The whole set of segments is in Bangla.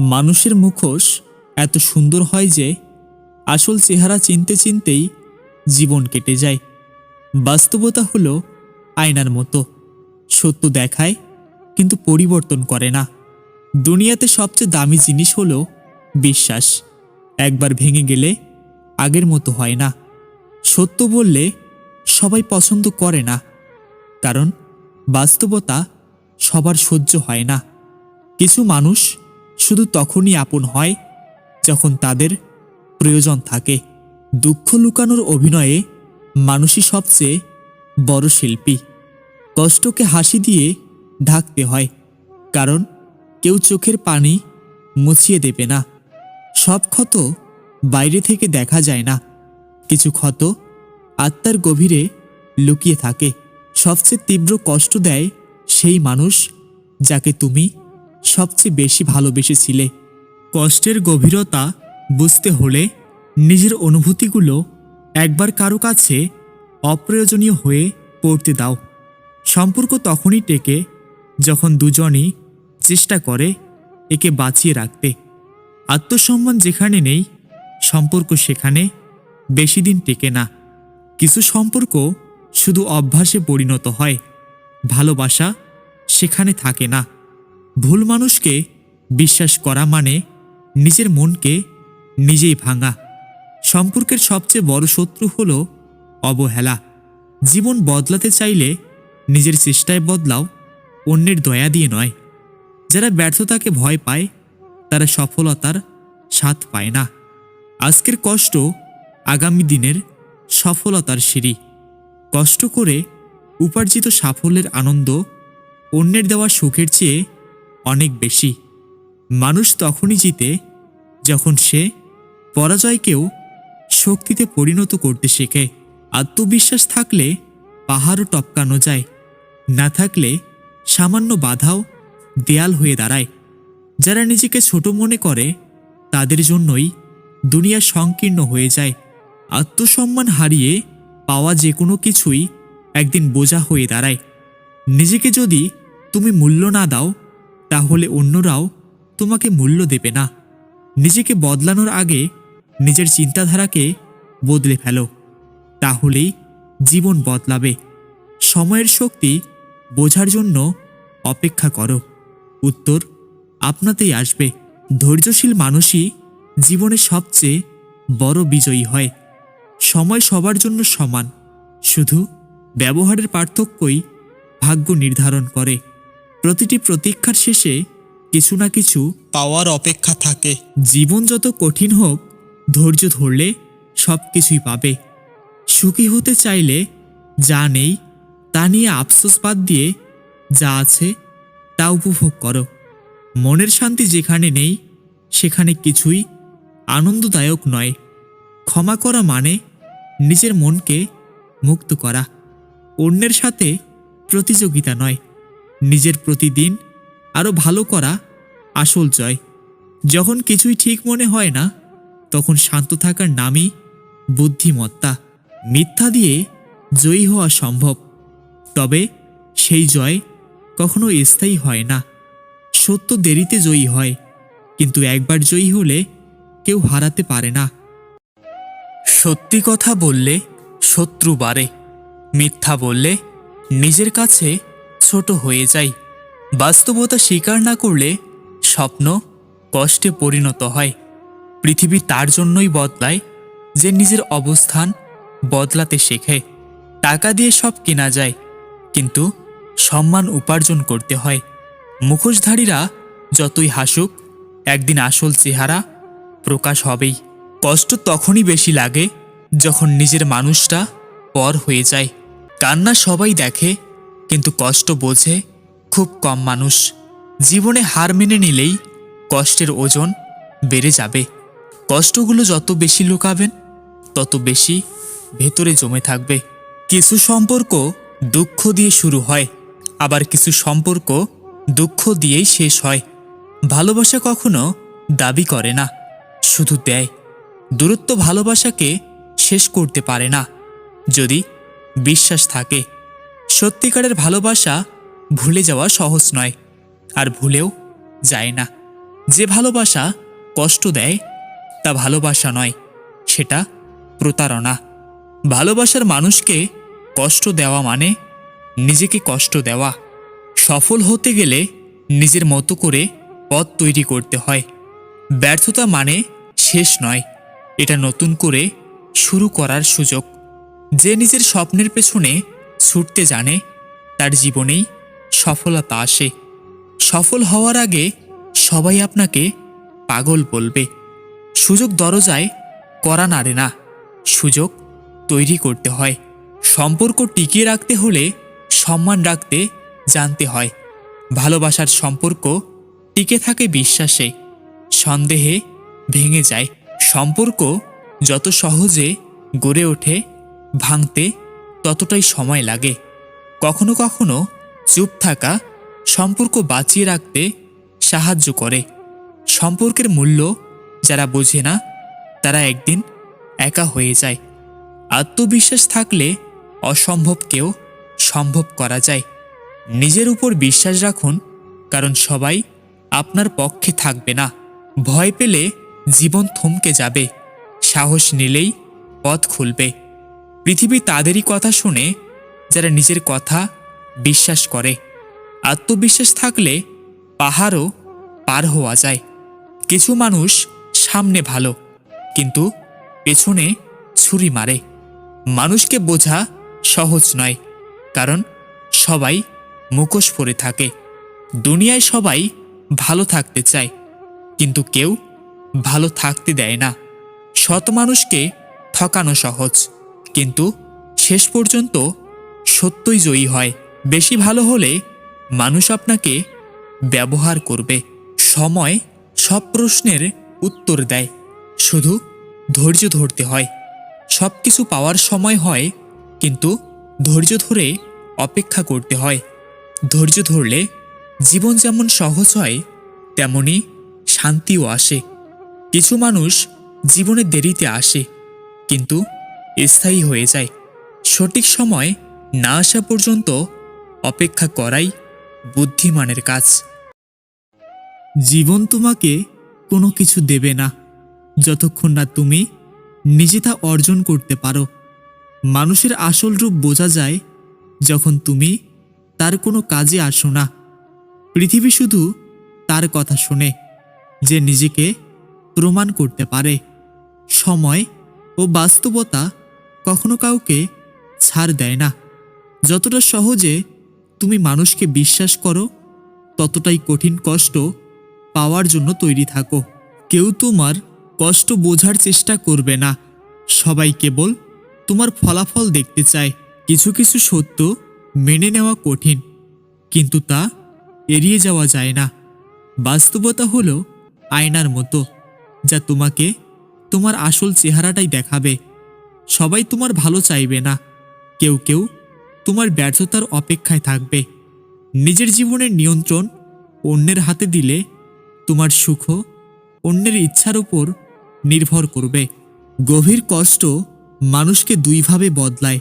মানুষের মুখোশ এত সুন্দর হয় যে আসল চেহারা চিনতে চিনতেই জীবন কেটে যায়। বাস্তবতা হলো আয়নার মতো। সত্য দেখায়, কিন্তু পরিবর্তন করে না। দুনিয়াতে সবচেয়ে দামি জিনিস হলো বিশ্বাস। একবার ভেঙে গেলে আগের মতো হয় না। সত্য বললে সবাই পছন্দ করে না। কারণ বাস্তবতা সবার সহ্য হয় না। কিছু মানুষ শুধু তখনই আপন হয় যখন তাদের প্রয়োজন থাকে। দুঃখ লুকানোর অভিনয়ে মানুষই সবচেয়ে বড় শিল্পী। কষ্টকে হাসি দিয়ে ঢাকতে হয়, কারণ কেউ চোখের পানি মুছিয়ে দেবে না। সব ক্ষত বাইরে থেকে দেখা যায় না। কিছু ক্ষত আত্মার গভীরে লুকিয়ে থাকে। সবচেয়ে তীব্র কষ্ট দেয় সেই মানুষ যাকে তুমি সবচেয়ে বেশি ভালোবেসেছিলে। কষ্টের গভীরতা বুঝতে হলে নিজের অনুভূতিগুলো একবার কারও কাছে অপ্রয়োজনীয় হয়ে পড়তে দাও। সম্পর্ক তখনই টেকে যখন দুজনই চেষ্টা করে একে বাঁচিয়ে রাখতে। আত্মসম্মান যেখানে নেই, সম্পর্ক সেখানে বেশি দিন টেকে না। কিছু সম্পর্ক শুধু অভ্যাসে পরিণত হয়, ভালোবাসা সেখানে থাকে না। ভুল মানুষকে বিশ্বাস করা মানে নিজের মনকে নিজেই ভাঙা। সম্পর্কের সবচেয়ে বড় শত্রু হল অবহেলা। জীবন বদলাতে চাইলে নিজের চেষ্টায় বদলাও, অন্যের দয়া দিয়ে নয়। যারা ব্যর্থতাকে ভয় পায়, তারা সফলতার স্বাদ পায় না। আজকের কষ্ট আগামী দিনের সফলতার সিঁড়ি। কষ্ট করে উপার্জিত সাফল্যের আনন্দ অন্যের দেওয়া সুখের চেয়ে অনেক বেশি। মানুষ তখনই জিতে যখন সে পরাজয়কেও শক্তিতে পরিণত করতে শেখে। আত্মবিশ্বাস থাকলে পাহাড়ও টপকানো যায়, না থাকলে সামান্য বাধাও দেয়াল হয়ে দাঁড়ায়। যারা নিজেকে ছোট মনে করে, তাদের জন্যই দুনিয়া সংকীর্ণ হয়ে যায়। আত্মসম্মান হারিয়ে পাওয়া যে কোনো কিছুই একদিন বোঝা হয়ে দাঁড়ায়। নিজেকে যদি তুমি মূল্য না দাও তাহলে অন্যরাও তোমাকে মূল্য দেবে না। নিজেকে বদলানোর আগে নিজের চিন্তাধারাকে বদলে ফেলো। তাহলেই জীবন বদলাবে। সময়ের শক্তি বোঝার জন্য অপেক্ষা করো। উত্তর আপনাতেই আসবে। ধৈর্যশীল মানুষই জীবনে সবচেয়ে বড় বিজয়ী হয়। সময় সবার জন্য সমান। শুধু ব্যবহারের পার্থক্যই ভাগ্য নির্ধারণ করে। প্রতিটি প্রতীক্ষার শেষে কিছু না কিছু পাওয়ার অপেক্ষা থাকে। জীবন যত কঠিন হোক, ধৈর্য ধরলে সব কিছুই পাবে। সুখী হতে চাইলে যা নেই, তা নিয়ে আফসোস বাদ দিয়ে যা আছে, তা উপভোগ করো। মনের শান্তি যেখানে নেই, সেখানে কিছুই আনন্দদায়ক নয়। ক্ষমা করা মানে নিজের মনকে মুক্ত করা। অন্যের সাথে প্রতিযোগিতা নয়। নিজের প্রতিদিন আরও ভালো করা আসল জয়। যখন কিছুই ঠিক মনে হয় না, তখন শান্ত থাকার নামই বুদ্ধিমত্তা। মিথ্যা দিয়ে জয়ী হওয়া সম্ভব। তবে সেই জয় কখনো স্থায়ী হয় না। সত্য দেরিতে জয়ী হয়, কিন্তু একবার জয়ী হলে কেউ হারাতে পারে না। সত্যি কথা বললে শত্রু বাড়ে, মিথ্যা বললে নিজের কাছে ছোট হয়ে যায় বাস্তবতা স্বীকার না করলে স্বপ্ন কষ্টে পরিণত হয়। পৃথিবী তার জন্যই বদলায় যে নিজের অবস্থান বদলাতে শেখে। টাকা দিয়ে সব কেনা যায়, কিন্তু সম্মান উপার্জন করতে হয়। মুখোশধারীরা যতই হাসুক, একদিন আসল চেহারা প্রকাশ হবেই। কষ্ট তখনই বেশি লাগে যখন নিজের মানুষটা পর হয়ে যায়। কান্না সবাই দেখে কিন্তু কষ্ট বোঝে খুব কম মানুষ। জীবনে হার মেনে নিলেই কষ্টের ওজন বেড়ে যাবে। কষ্টগুলো যত বেশি লুকাবেন, তত বেশি ভেতরে জমে থাকবে। কিছু সম্পর্ক দুঃখ দিয়ে শুরু হয়, আবার কিছু সম্পর্ক দুঃখ দিয়েই শেষ হয়। ভালোবাসা কখনো দাবি করে না, শুধু দেয়। দূরত্ব ভালোবাসাকে শেষ করতে পারে না, যদি বিশ্বাস থাকে। সত্যিকারের ভালোবাসা ভুলে যাওয়া সহজ নয়। আর ভুলেও যায় না। যে ভালোবাসা কষ্ট দেয়, তা ভালোবাসা নয়, সেটা প্রতারণা। ভালোবাসার মানুষকে কষ্ট দেওয়া মানে নিজেকে কষ্ট দেওয়া। সফল হতে গেলে নিজের মতো করে পথ তৈরি করতে হয়। ব্যর্থতা মানে শেষ নয়, এটা নতুন করে শুরু করার সুযোগ। যে নিজের স্বপ্নের পেছনে ছুটতে জানে, তার জীবনেই সফলতা আসে। সফল হওয়ার আগে সবাই আপনাকে পাগল বলবে। সুযোগ দরজায় করা নাড়ে না। সুযোগ তৈরি করতে হয়। সম্পর্ক টিকিয়ে রাখতে হলে সম্মান রাখতে জানতে হয়। ভালোবাসার সম্পর্ক টিকে থাকে বিশ্বাসে। সন্দেহে ভেঙে যায়। সম্পর্ক যত সহজে গড়ে ওঠে, ভাঙতে ততটাই সময় লাগে। কখনো কখনো চুপ থাকা, সম্পর্ক বাঁচিয়ে রাখতে সাহায্য করে। সম্পর্কের মূল্য যারা বোঝে না, তারা একদিন একা হয়ে যায়। আত্মবিশ্বাস থাকলে অসম্ভবকেও সম্ভব করা যায়। নিজের উপর বিশ্বাস রাখুন, কারণ সবাই আপনার পক্ষে থাকবে না। ভয় পেলে জীবন থমকে যাবে। সাহস নিলেই পথ খুলবে। পৃথিবী তাদেরই কথা শুনে যারা নিজের কথা বিশ্বাস করে। আত্মবিশ্বাস থাকলে পাহাড়ও পার হওয়া যায়। কিছু মানুষ সামনে ভালো, কিন্তু পেছনে ছুরি মারে। মানুষকে বোঝা সহজ নয়, কারণ সবাই মুখোশ পরে থাকে। দুনিয়ায় সবাই ভালো থাকতে চায়, কিন্তু কেউ ভালো থাকতে দেয় না। শত মানুষকে ঠকানো সহজ। কিন্তু শেষ পর্যন্ত সত্যই জয়ী হয়। বেশি ভালো হলে মানুষ আপনাকে ব্যবহার করবে। সময় সব প্রশ্নের উত্তর দেয়। শুধু ধৈর্য ধরতে হয়। সব কিছু পাওয়ার সময় হয়, কিন্তু ধৈর্য ধরে অপেক্ষা করতে হয়। ধৈর্য ধরলে জীবন যেমন সহজ হয়, তেমনি শান্তিও আসে। কিছু মানুষ জীবনে দেরিতে আসে, কিন্তু স্থায়ী হয়ে যায়। সঠিক সময় না আসা পর্যন্ত অপেক্ষা করাই বুদ্ধিমানের কাজ। জীবন তোমাকে কোনো কিছু দেবে না, যতক্ষণ না তুমি নিজে তা অর্জন করতে পারো। মানুষের আসল রূপ বোঝা যায় যখন তুমি তার কোনো কাজে আসো না। পৃথিবী শুধু তার কথা শুনে, যে নিজেকে প্রমাণ করতে পারে। সময় ও বাস্তবতা কখনো কাউকে ছাড় দেয় না। যতটা সহজে তুমি মানুষকে বিশ্বাস করো, ততটাই কঠিন কষ্ট পাওয়ার জন্য তৈরি থাকো। কেউ তোমার কষ্ট বোঝার চেষ্টা করবে না। সবাই কেবল তোমার ফলাফল দেখতে চায়। কিছু কিছু সত্য মেনে নেওয়া কঠিন, কিন্তু তা এড়িয়ে যাওয়া যায় না। বাস্তবতা হলো আয়নার মতো, যা তোমাকে তোমার আসল চেহারাটাই দেখাবে। সবাই তোমার ভালো চাইবে না। কেউ কেউ তোমার ব্যর্থতার অপেক্ষায় থাকবে। নিজের জীবনের নিয়ন্ত্রণ অন্যের হাতে দিলে তোমার সুখ অন্যের ইচ্ছার উপর নির্ভর করবে। গভীর কষ্ট মানুষকে দুইভাবে বদলায়।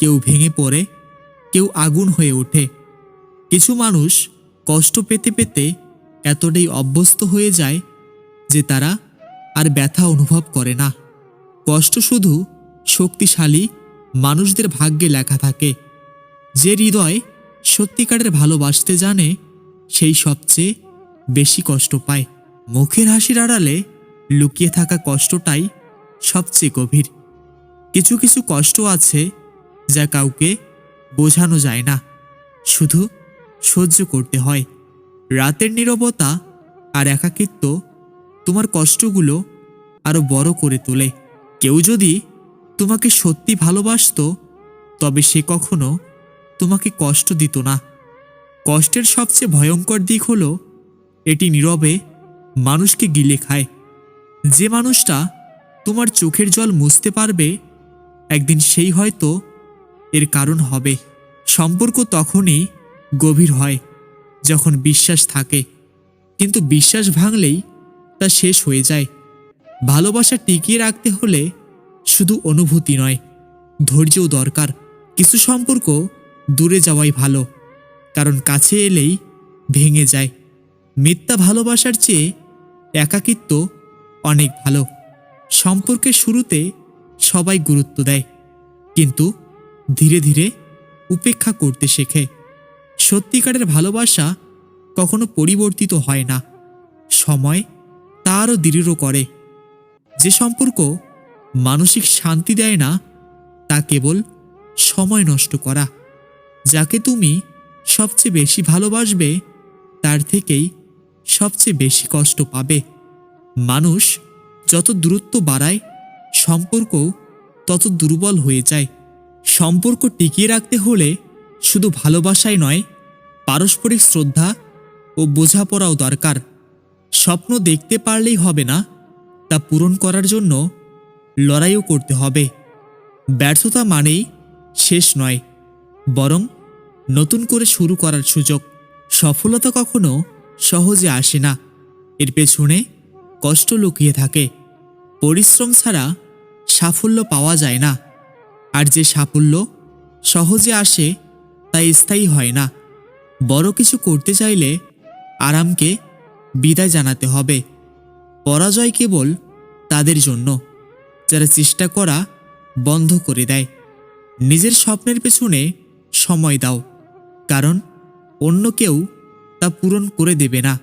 কেউ ভেঙে পড়ে, কেউ আগুন হয়ে ওঠে। কিছু মানুষ কষ্ট পেতে পেতে এতটাই অভ্যস্ত হয়ে যায় যে তারা আর ব্যথা অনুভব করে না। কষ্ট শুধু শক্তিশালী মানুষদের ভাগ্যে লেখা থাকে। যে হৃদয় সত্যিকারের ভালোবাসতে জানে, সেই সবচেয়ে বেশি কষ্ট পায়। মুখের হাসির আড়ালে লুকিয়ে থাকা কষ্টটাই সবচেয়ে গভীর। কিছু কিছু কষ্ট আছে যা কাউকে বোঝানো যায় না। শুধু সহ্য করতে হয়। রাতের নীরবতা আর একাকিত্ব তোমার কষ্টগুলো আরও বড় করে তোলে। কেউ যদি তোমাকে সত্যি ভালোবাসতো, তবে সে কখনো তোমাকে কষ্ট দিত না। কষ্টের সবচেয়ে ভয়ঙ্কর দিক হলো, এটি নীরবে মানুষকে গিলে খায়। যে মানুষটা তোমার চোখের জল মুছতে পারবে, একদিন সেই হয়তো এর কারণ হবে। সম্পর্ক তখনই গভীর হয়, যখন বিশ্বাস থাকে। কিন্তু বিশ্বাস ভাঙলেই তা শেষ হয়ে যায়। ভালোবাসা টিকিয়ে রাখতে হলে শুধু অনুভূতি নয়, ধৈর্যও দরকার। কিছু সম্পর্ক দূরে যাওয়াই ভালো, কারণ কাছে এলেই ভেঙে যায়। মিথ্যা ভালোবাসার চেয়ে একাকিত্ব অনেক ভালো। সম্পর্কের শুরুতে সবাই গুরুত্ব দেয়, কিন্তু ধীরে ধীরে উপেক্ষা করতে শেখে। সত্যিকারের ভালোবাসা কখনো পরিবর্তিত হয় না। সময় তা আরও দৃঢ় করে। যে সম্পর্ক মানসিক শান্তি দেয় না, তা কেবল সময় নষ্ট করা। যাকে তুমি সবচেয়ে বেশি ভালোবাসবে, তার থেকেই সবচেয়ে বেশি কষ্ট পাবে। মানুষ যত দূরত্ব বাড়ায়, সম্পর্ক তত দুর্বল হয়ে যায়। সম্পর্ক টিকিয়ে রাখতে হলে শুধু ভালোবাসাই নয়, পারস্পরিক শ্রদ্ধা ও বোঝাপড়াও দরকার। স্বপ্ন দেখতে পারলেই হবে না, তা পূরণ করার জন্য লড়াইও করতে হবে। ব্যর্থতা মানেই শেষ নয়, বরং নতুন করে শুরু করার সুযোগ। সফলতা কখনো সহজে আসে না। এর পেছনে কষ্ট লুকিয়ে থাকে। পরিশ্রম ছাড়া সাফল্য পাওয়া যায় না। আর যে সাফল্য সহজে আসে, তা স্থায়ী হয় না। বড় কিছু করতে চাইলে আরামকে বিদায় জানাতে হবে। পরাজয় কেবল তাদের জন্য। যারা চেষ্টা করা বন্ধ করে দেয়। নিজের স্বপ্নের পেছনে সময় দাও, কারণ অন্য কেউ তা পূরণ করে দেবে না।